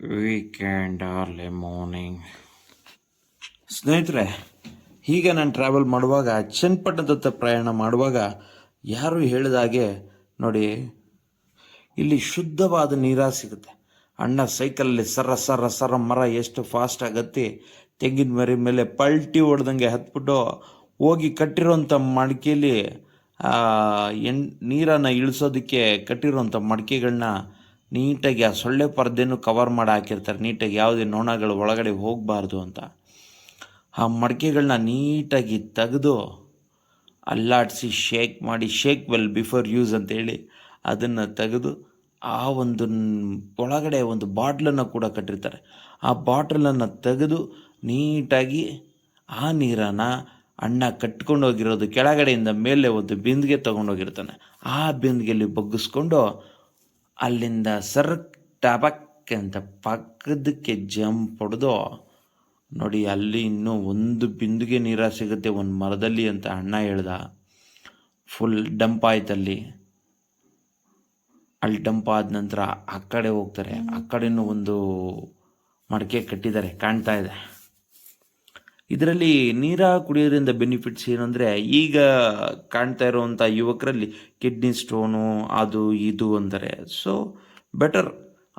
Weekend early morning ಸ್ನೇಹಿತರೆ, ಹೀಗೆ ನಾನು ಟ್ರಾವೆಲ್ ಮಾಡುವಾಗ ಚನ್ನಪಟ್ಟಣದತ್ತ ಪ್ರಯಾಣ ಮಾಡುವಾಗ, ಯಾರು ಹೇಳಿದ ಹಾಗೆ, ನೋಡಿ, ಇಲ್ಲಿ ಶುದ್ಧವಾದ ನೀರ ಸಿಗುತ್ತೆ. ಅಣ್ಣ ಸೈಕಲಲ್ಲಿ ಸರ ಸರ ಸರ ಮರ ಎಷ್ಟು ಫಾಸ್ಟ್ ಆಗತ್ತೆ, ತೆಂಗಿನ ಮರಿ ಮೇಲೆ ಪಲ್ಟಿ ಹೊಡೆದಂಗೆ ಹತ್ಬಿಟ್ಟು ಹೋಗಿ ಕಟ್ಟಿರೋಂಥ ಮಡಿಕೆಯಲ್ಲಿ ಎಣ್, ನೀರನ್ನು ಇಳಿಸೋದಕ್ಕೆ ಕಟ್ಟಿರೋಂಥ ಮಡಿಕೆಗಳನ್ನ ನೀಟಾಗಿ ಆ ಸೊಳ್ಳೆ ಪರ್ದೆನು ಕವರ್ ಮಾಡಿ ಹಾಕಿರ್ತಾರೆ. ನೀಟಾಗಿ ಯಾವುದೇ ನೊಣಗಳು ಒಳಗಡೆ ಹೋಗಬಾರ್ದು ಅಂತ. ಆ ಮಡಿಕೆಗಳನ್ನ ನೀಟಾಗಿ ತೆಗೆದು ಅಲ್ಲಾಡಿಸಿ ಶೇಕ್ ಮಾಡಿ ಶೇಕ್ ವೆಲ್ ಬಿಫೋರ್ ಯೂಸ್ ಅಂತೇಳಿ ಅದನ್ನು ತೆಗೆದು ಆ ಒಂದು ಒಳಗಡೆ ಒಂದು ಬಾಟ್ಲನ್ನು ಕೂಡ ಕಟ್ಟಿರ್ತಾರೆ. ಆ ಬಾಟ್ಲನ್ನು ತೆಗೆದು ನೀಟಾಗಿ ಆ ನೀರನ್ನು ಅಣ್ಣ ಕಟ್ಕೊಂಡೋಗಿರೋದು ಕೆಳಗಡೆಯಿಂದ ಮೇಲೆ ಒಂದು ಬಿಂದಿಗೆ ತೊಗೊಂಡೋಗಿರ್ತಾನೆ ಆ ಬಿಂದಿಗೆಯಲ್ಲಿ ಬಗ್ಗಿಸ್ಕೊಂಡು ಅಲ್ಲಿಂದ ಸರ್ ಟಬಕ್ ಅಂತ ಪಕ್ಕದಕ್ಕೆ ಜಂಪ್ ಹೊಡೆದು, ನೋಡಿ, ಅಲ್ಲಿ ಇನ್ನೂ ಒಂದು ಬಿಂದಿಗೆ ನೀರ ಸಿಗುತ್ತೆ, ಒಂದು ಮರದಲ್ಲಿ ಅಂತ ಅಣ್ಣ ಹೇಳ್ದ. ಫುಲ್ ಡಂಪ್ ಆಯ್ತಲ್ಲಿ ಅಲ್ಲಿ. ಡಂಪ್ ಆದ ನಂತರ ಆ ಕಡೆ ಹೋಗ್ತಾರೆ. ಆ ಕಡೆನೂ ಒಂದು ಮಡಿಕೆ ಕಟ್ಟಿದ್ದಾರೆ, ಕಾಣ್ತಾ ಇದೆ. ಇದರಲ್ಲಿ ನೀರ ಕುಡಿಯೋದ್ರಿಂದ ಬೆನಿಫಿಟ್ಸ್ ಏನಂದರೆ ಈಗ ಕಾಣ್ತಾ ಇರುವಂಥ ಯುವಕರಲ್ಲಿ ಕಿಡ್ನಿ ಸ್ಟೋನು ಅದು, ಇದು ಅಂದರೆ. ಸೊ ಬೆಟರ್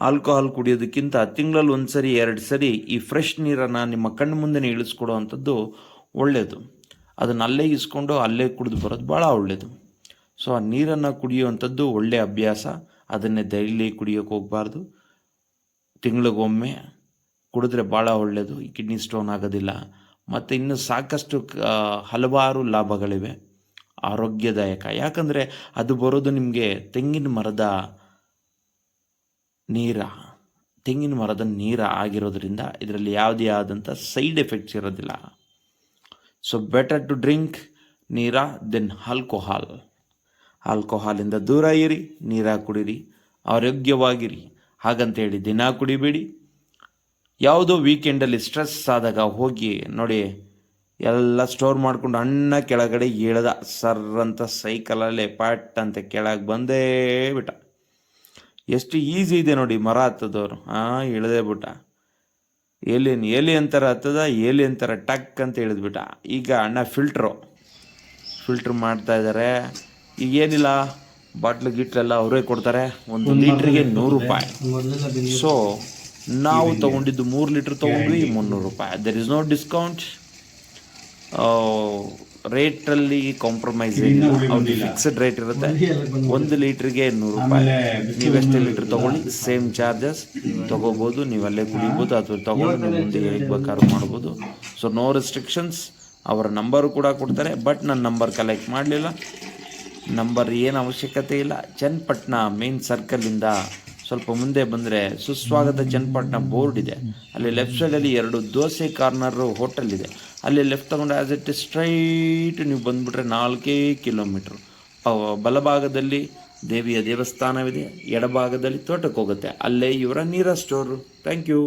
ಆಲ್ಕೋಹಾಲ್ ಕುಡಿಯೋದಕ್ಕಿಂತ ತಿಂಗಳಲ್ಲಿ ಒಂದು ಸರಿ ಎರಡು ಸರಿ ಈ ಫ್ರೆಶ್ ನೀರನ್ನು ನಿಮ್ಮ ಕಣ್ಣು ಮುಂದೆ ಇಳಿಸ್ಕೊಡೋವಂಥದ್ದು ಒಳ್ಳೆಯದು ಅದನ್ನು ಅಲ್ಲೇ ಇಸ್ಕೊಂಡು ಅಲ್ಲೇ ಕುಡಿದು ಬರೋದು ಭಾಳ ಒಳ್ಳೆಯದು ಸೊ ಆ ನೀರನ್ನು ಕುಡಿಯುವಂಥದ್ದು ಒಳ್ಳೆಯ ಅಭ್ಯಾಸ. ಅದನ್ನೇ ಡೈಲಿ ಕುಡಿಯೋಕೆ ಹೋಗಬಾರ್ದು. ತಿಂಗಳಿಗೊಮ್ಮೆ ಕುಡಿದ್ರೆ ಭಾಳ ಒಳ್ಳೆಯದು ಈ ಕಿಡ್ನಿ ಸ್ಟೋನ್ ಆಗೋದಿಲ್ಲ. ಮತ್ತು ಇನ್ನು ಸಾಕಷ್ಟು ಹಲವಾರು ಲಾಭಗಳಿವೆ. ಆರೋಗ್ಯದಾಯಕ. ಯಾಕಂದರೆ ಅದು ಬರೋದು ನಿಮಗೆ ತೆಂಗಿನ ಮರದ ನೀರ. ತೆಂಗಿನ ಮರದ ನೀರ ಆಗಿರೋದ್ರಿಂದ ಇದರಲ್ಲಿ ಯಾವುದೇ ಆದಂಥ ಸೈಡ್ ಎಫೆಕ್ಟ್ಸ್ ಇರೋದಿಲ್ಲ. So better to drink neera then alcohol ಆಲ್ಕೋಹಾಲಿಂದ ದೂರ ಇರಿ, ನೀರ ಕುಡೀರಿ, ಆರೋಗ್ಯವಾಗಿರಿ. ಹಾಗಂತೇಳಿ ದಿನ ಕುಡಿಬೇಡಿ ಯಾವುದೋ ವೀಕೆಂಡಲ್ಲಿ ಸ್ಟ್ರೆಸ್ ಆದಾಗ ಹೋಗಿ ನೋಡಿ ಎಲ್ಲ ಸ್ಟೋರ್ ಮಾಡಿಕೊಂಡು ಅಣ್ಣ ಕೆಳಗಡೆ ಇಳ್ದ ಸರ್ ಅಂತ ಸೈಕಲಲ್ಲೇ ಪಾರ್ಟ್ ಅಂತ ಕೆಳಗೆ ಬಂದೇ ಬಿಟ್ಟ. ಎಷ್ಟು ಈಸಿ ಇದೆ ನೋಡಿ ಮರ ಹತ್ತದವ್ರು. ಹಾಂ ಇಳ್ದೇ ಬಿಟ್ಟ. ಏಲಿಯನ್ ಏಲಿಯನ್ ಥರ ಹತ್ತದ ಏಲಿಯನ್ ಥರ ಟಕ್ ಅಂತ ಇಳಿದ್ಬಿಟ್ಟ ಈಗ ಅಣ್ಣ ಫಿಲ್ಟ್ರು ಫಿಲ್ಟ್ರ್ ಮಾಡ್ತಾ ಇದ್ದಾರೆ ಈಗ ಏನಿಲ್ಲ ಬಾಟ್ಲು ಗಿಟ್ಲೆಲ್ಲ ಅವರೇ ಕೊಡ್ತಾರೆ. ಒಂದು ಲೀಟ್ರಿಗೆ ನೂರು ರೂಪಾಯಿ. ಸೊ ನಾವು ತಗೊಂಡಿದ್ದು ಮೂರು ಲೀಟ್ರ್ ತಗೊಂಡ್ವಿ ಮುನ್ನೂರು ರೂಪಾಯಿ. ದರ್ ಇಸ್ ನೋ ಡಿಸ್ಕೌಂಟ್ ರೇಟಲ್ಲಿ ಕಾಂಪ್ರಮೈಸ್ ಏನಿಲ್ಲ. ಅವ್ರಿಗೆ ಫಿಕ್ಸ್ಡ್ ರೇಟ್ ಇರುತ್ತೆ. ಒಂದು ಲೀಟ್ರಿಗೆ ನೂರು ರೂಪಾಯಿ. ನೀವು ಎಷ್ಟೇ ಲೀಟ್ರ್ ತಗೊಳ್ಳಿ ಸೇಮ್ ಚಾರ್ಜಸ್ ತೊಗೋಬೋದು. ನೀವು ಅಲ್ಲೇ ಕುಡಿಬೋದು ಅಥವಾ ತಗೊಂಡು ನೀವು ಮುಂದೆ ಹೇಗೆ ಬೇಕಾದ್ರೂ ಮಾಡ್ಬೋದು. ಸೊ ನೋ ರೆಸ್ಟ್ರಿಕ್ಷನ್ಸ್ ಅವರ ನಂಬರು ಕೂಡ ಕೊಡ್ತಾರೆ ಬಟ್ ನನ್ನ ನಂಬರ್ ಕಲೆಕ್ಟ್ ಮಾಡಲಿಲ್ಲ. ನಂಬರ್ ಏನು ಅವಶ್ಯಕತೆ ಇಲ್ಲ. ಚನ್ನಪಟ್ಟಣ ಮೇನ್ ಸರ್ಕಲಿಂದ ಸ್ವಲ್ಪ ಮುಂದೆ ಬಂದರೆ ಸುಸ್ವಾಗತ ಚನ್ನಪಟ್ಟಣ ಬೋರ್ಡ್ ಇದೆ. ಅಲ್ಲಿ ಲೆಫ್ಟ್ ಸೈಡಲ್ಲಿ ಎರಡು ದೋಸೆ ಕಾರ್ನರು ಹೋಟೆಲ್ ಇದೆ. ಅಲ್ಲಿ ಲೆಫ್ಟ್ ತಗೊಂಡು ಆ್ಯಸ್ ಇಟ್ ಸ್ಟ್ರೈಟ್ ನೀವು ಬಂದುಬಿಟ್ರೆ ನಾಲ್ಕೇ ಕಿಲೋಮೀಟ್ರ್. ಬಲಭಾಗದಲ್ಲಿ ದೇವಿಯ ದೇವಸ್ಥಾನವಿದೆ, ಎಡಭಾಗದಲ್ಲಿ ತೋಟಕ್ಕೆ ಹೋಗುತ್ತೆ. ಅಲ್ಲೇ ಇವರ ನೀರ ಸ್ಟೋರು ಥ್ಯಾಂಕ್ ಯು